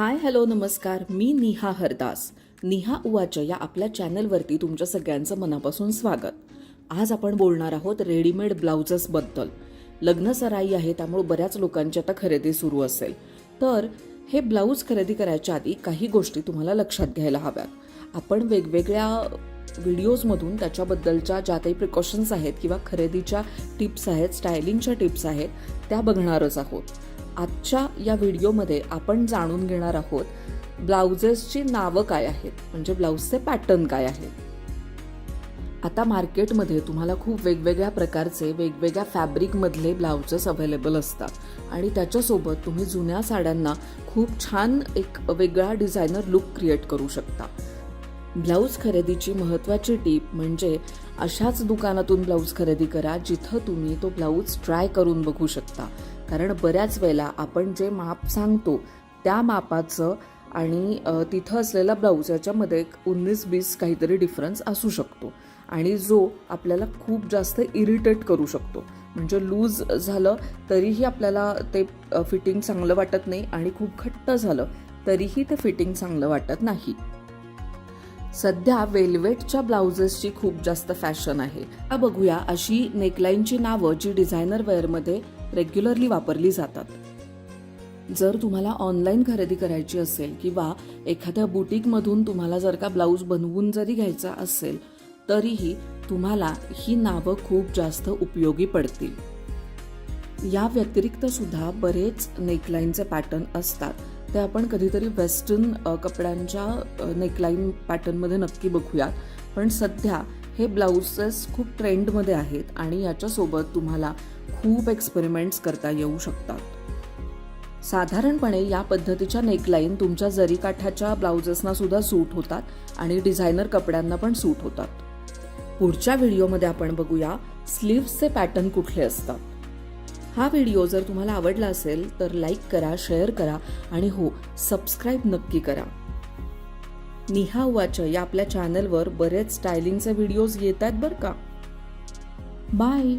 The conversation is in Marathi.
हाय हॅलो नमस्कार. मी निहा हरदास. निहा उवाच या आपल्या चॅनलवरती तुमच्या सगळ्यांचं मनापासून स्वागत. आज आपण बोलणार आहोत रेडीमेड ब्लाउजेसबद्दल लग्न सराई आहे त्यामुळे बऱ्याच लोकांची आता खरेदी सुरू असेल. तर हे ब्लाऊज खरेदी करायच्या आधी काही गोष्टी तुम्हाला लक्षात घ्यायला हव्यात. आपण वेगवेगळ्या व्हिडिओजमधून त्याच्याबद्दलच्या ज्या काही प्रिकॉशन्स आहेत किंवा खरेदीच्या टिप्स आहेत स्टायलिंगच्या टिप्स आहेत त्या बघणारच आहोत. आजच्या या व्हिडिओमध्ये आपण जाणून घेणार आहोत ब्लाउजेसची नावं काय आहेत म्हणजे ब्लाऊजचे पॅटर्न काय आहेत. आता मार्केटमध्ये तुम्हाला खूप वेगवेगळ्या प्रकारचे वेगवेगळ्या फॅब्रिकमधले ब्लाउजेस अवेलेबल असतात आणि त्याच्यासोबत तुम्ही जुन्या साड्यांना खूप छान एक वेगळा डिझायनर लुक क्रिएट करू शकता. ब्लाऊज खरेदीची महत्त्वाची टीप म्हणजे अशाच दुकानातून ब्लाऊज खरेदी करा जिथं तुम्ही तो ब्लाऊज ट्राय करून बघू शकता. कारण बऱ्याच वेळेला आपण जे माप सांगतो त्या मापाचं आणि तिथं असलेला ब्लाऊज याच्यामध्ये एक उन्नीस बीस काहीतरी डिफरन्स असू शकतो. आणि जो आपल्याला खूप जास्त इरिटेट करू शकतो. म्हणजे लूज झालं तरीही आपल्याला ते फिटिंग चांगलं वाटत नाही आणि खूप घट्ट झालं तरीही ते फिटिंग चांगलं वाटत नाही. सध्या वेल्वेटच्या ब्लाउजेसची खूप जास्त फॅशन आहे. बघूया अशी नेकलाईनची नावं जी डिझायनर वेअरमध्ये रेग्युलरली वापरली जातात. जर तुम्हाला ऑनलाईन खरेदी करायची असेल किंवा एखाद्या बुटीकमधून तुम्हाला जर का ब्लाऊज बनवून जरी घ्यायचा असेल तरीही तुम्हाला ही नावं खूप जास्त उपयोगी पडतील. या व्यतिरिक्त सुद्धा बरेच नेकलाईनचे पॅटर्न असतात. ते आपण कधीतरी वेस्टर्न कपड्यांच्या नेकलाईन पॅटर्नमध्ये नक्की बघूयात. पण सध्या हे ब्लाउजेस खूप ट्रेंडमध्ये आहेत आणि याच्यासोबत तुम्हाला खूप एक्सपेरिमेंट्स करता येऊ शकतात. साधारणपणे या पद्धतीच्या नेकलाईन तुमच्या जरीकाठाच्या ब्लाउजेसना सुद्धा सूट होतात आणि डिझायनर कपड्यांना पण सूट होतात. पुढच्या व्हिडिओमध्ये आपण बघूया स्लीव्सचे पॅटर्न कुठले असतात. हा व्हिडिओ जर तुम्हाला आवडला असेल तर लाईक करा शेअर करा आणि हो सबस्क्राईब नक्की करा. निहा वाच या आपल्या चॅनलवर बरेच स्टायलिंगचे व्हिडिओज येत आहेत बरं का? बाय